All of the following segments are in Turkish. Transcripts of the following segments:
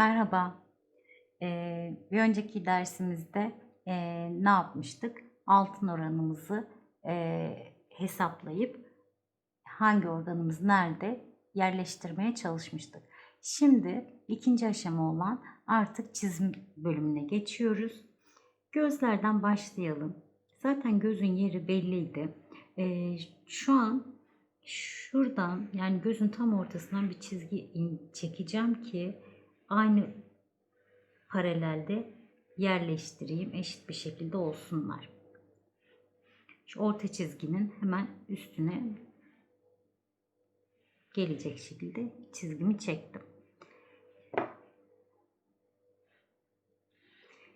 Merhaba. Ee, bir önceki dersimizde ee, ne yapmıştık? Altın oranımızı ee, hesaplayıp hangi organımız nerede yerleştirmeye çalışmıştık. Şimdi ikinci aşama olan artık çizim bölümüne geçiyoruz. Gözlerden başlayalım. Zaten gözün yeri belliydi. Ee, şu an şuradan yani gözün tam ortasından bir çizgi çekeceğim ki aynı paralelde yerleştireyim. Eşit bir şekilde olsunlar. Şu orta çizginin hemen üstüne gelecek şekilde çizgimi çektim.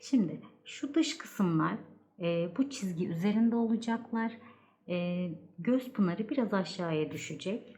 Şimdi şu dış kısımlar e, bu çizgi üzerinde olacaklar. E, göz pınarı biraz aşağıya düşecek.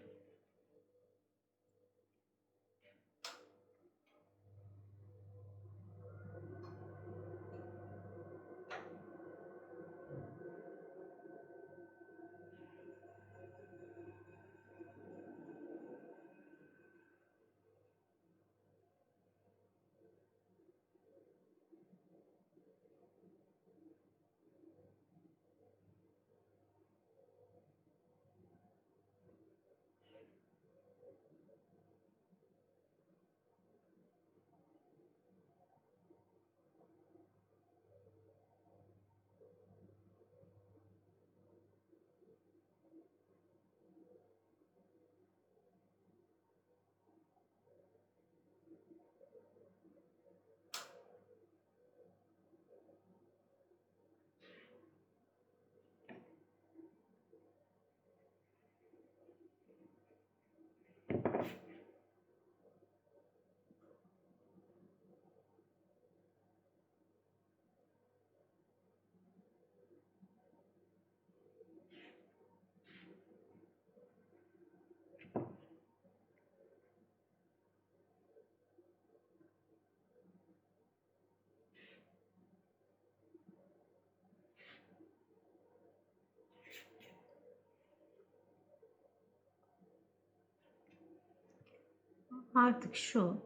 Artık şu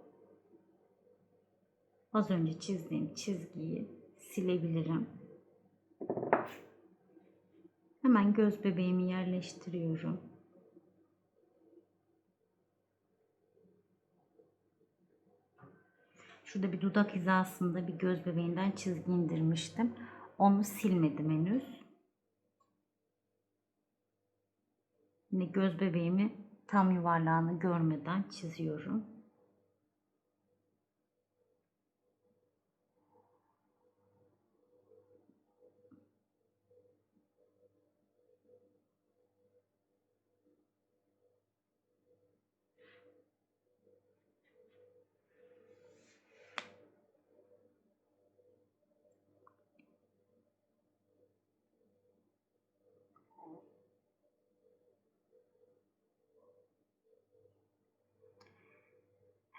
az önce çizdiğim çizgiyi silebilirim. Hemen göz bebeğimi yerleştiriyorum. Şurada bir dudak hizasında bir göz bebeğinden çizgi indirmiştim. Onu silmedim henüz. Yine göz bebeğimi tam yuvarlağını görmeden çiziyorum.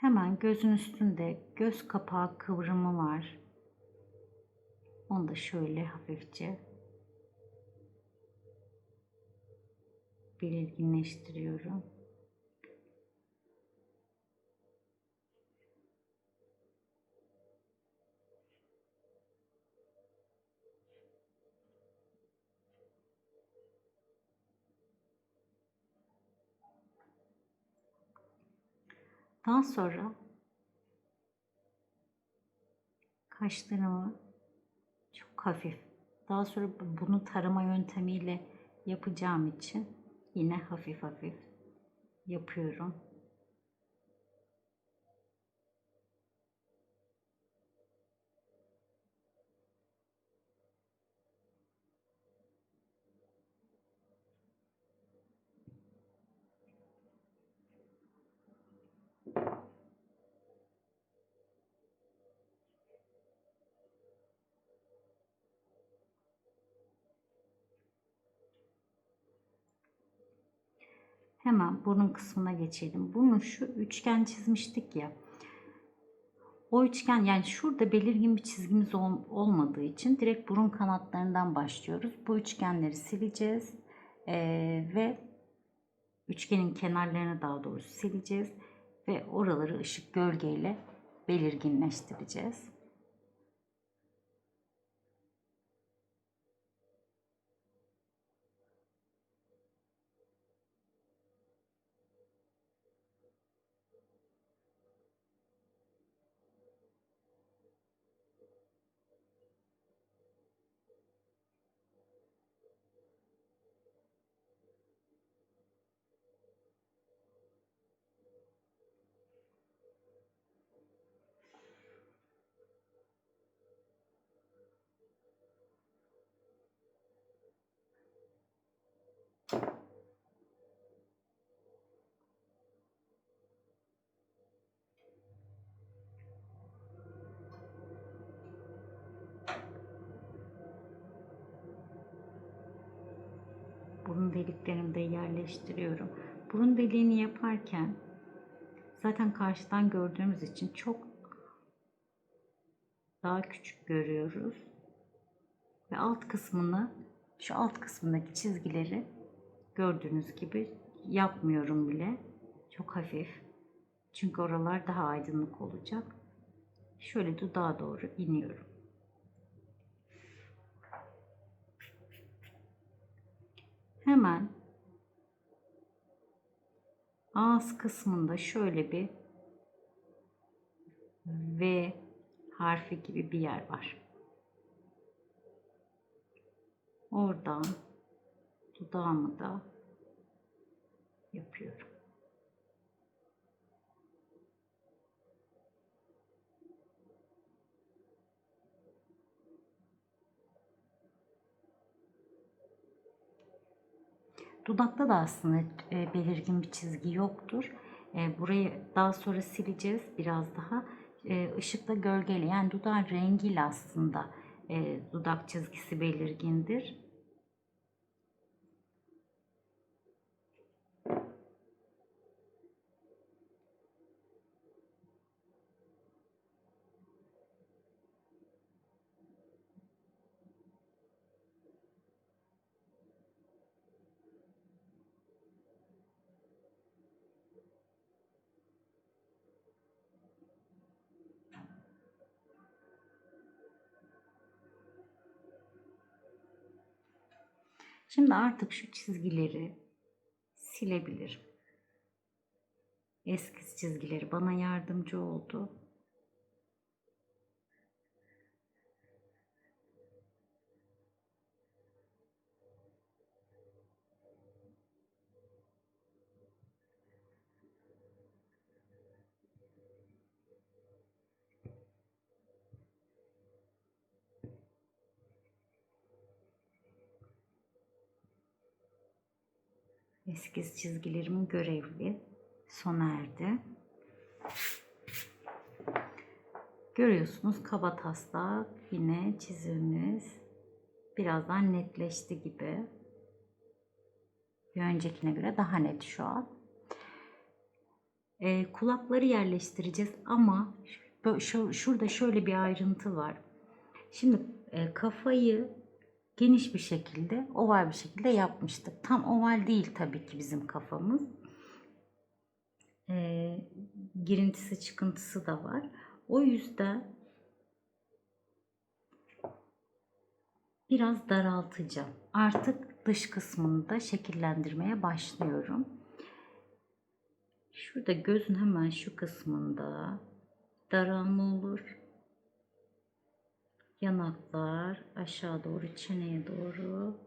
Hemen gözün üstünde göz kapağı kıvrımı var. Onu da şöyle hafifçe belirginleştiriyorum. Daha sonra kaşlarımı çok hafif. Daha sonra bunu tarama yöntemiyle yapacağım için yine hafif hafif yapıyorum. Hemen burun kısmına geçelim. Bunun şu üçgen çizmiştik ya. O üçgen yani şurada belirgin bir çizgimiz ol, olmadığı için direkt burun kanatlarından başlıyoruz. Bu üçgenleri sileceğiz. Ee, ve üçgenin kenarlarını daha doğrusu sileceğiz. Ve oraları ışık gölgeyle belirginleştireceğiz. Burun deliklerimi de yerleştiriyorum. Burun deliğini yaparken zaten karşıdan gördüğümüz için çok daha küçük görüyoruz. Ve alt kısmını, şu alt kısmındaki çizgileri gördüğünüz gibi yapmıyorum bile. Çok hafif. Çünkü oralar daha aydınlık olacak. Şöyle dudağa doğru iniyorum. Hemen ağız kısmında şöyle bir V harfi gibi bir yer var. Oradan dudağımı da yapıyorum. Dudakta da aslında e, belirgin bir çizgi yoktur. E, burayı daha sonra sileceğiz biraz daha. E, ışıkla gölgeli yani dudağın rengiyle aslında e, dudak çizgisi belirgindir. Şimdi artık şu çizgileri silebilirim. Eski çizgileri bana yardımcı oldu. Eskiz çizgilerimin görevli sona erdi. Görüyorsunuz kaba taslak yine çizimimiz birazdan netleşti gibi. Bir öncekine göre daha net şu an. E, kulakları yerleştireceğiz ama şu, şurada şöyle bir ayrıntı var. Şimdi e, kafayı geniş bir şekilde, oval bir şekilde yapmıştık. Tam oval değil tabii ki bizim kafamız. Ee, girintisi çıkıntısı da var. O yüzden biraz daraltacağım. Artık dış kısmını da şekillendirmeye başlıyorum. Şurada gözün hemen şu kısmında daralma olur yanaklar aşağı doğru çeneye doğru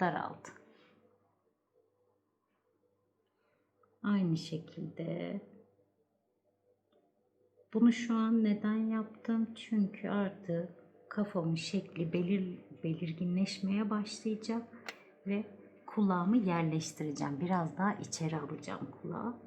daraldı. Aynı şekilde bunu şu an neden yaptım? Çünkü artık kafamın şekli belir, belirginleşmeye başlayacak ve kulağımı yerleştireceğim. Biraz daha içeri alacağım kulağı.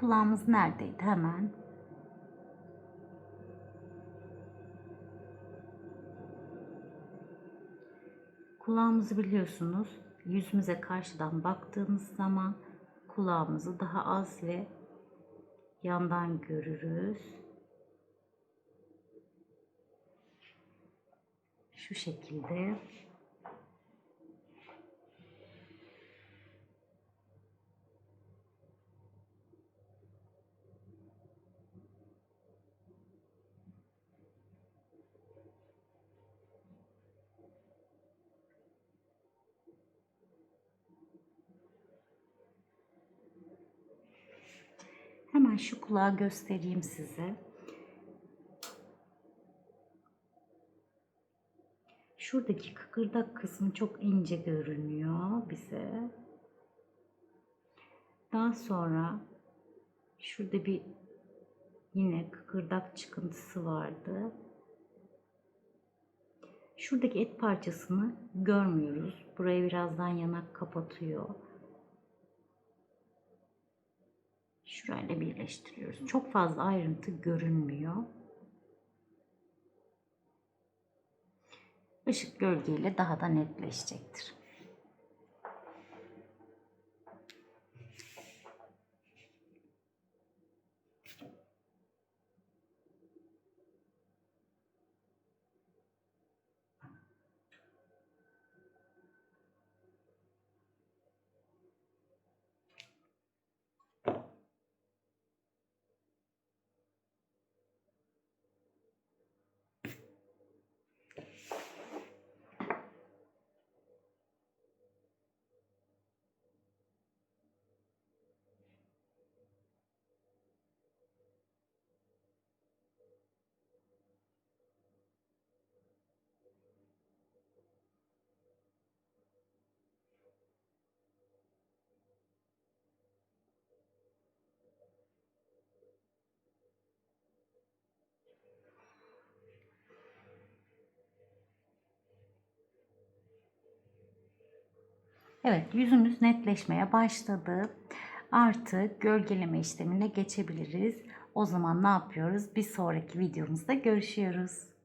Kulağımız neredeydi hemen? Kulağımızı biliyorsunuz yüzümüze karşıdan baktığımız zaman kulağımızı daha az ve yandan görürüz. Şu şekilde. Hemen şu kulağı göstereyim size. Şuradaki kıkırdak kısmı çok ince görünüyor bize. Daha sonra şurada bir yine kıkırdak çıkıntısı vardı. Şuradaki et parçasını görmüyoruz. Burayı birazdan yanak kapatıyor. Şurayla birleştiriyoruz. Çok fazla ayrıntı görünmüyor. Işık gölgeyle daha da netleşecektir. Evet yüzümüz netleşmeye başladı. Artık gölgeleme işlemine geçebiliriz. O zaman ne yapıyoruz? Bir sonraki videomuzda görüşüyoruz.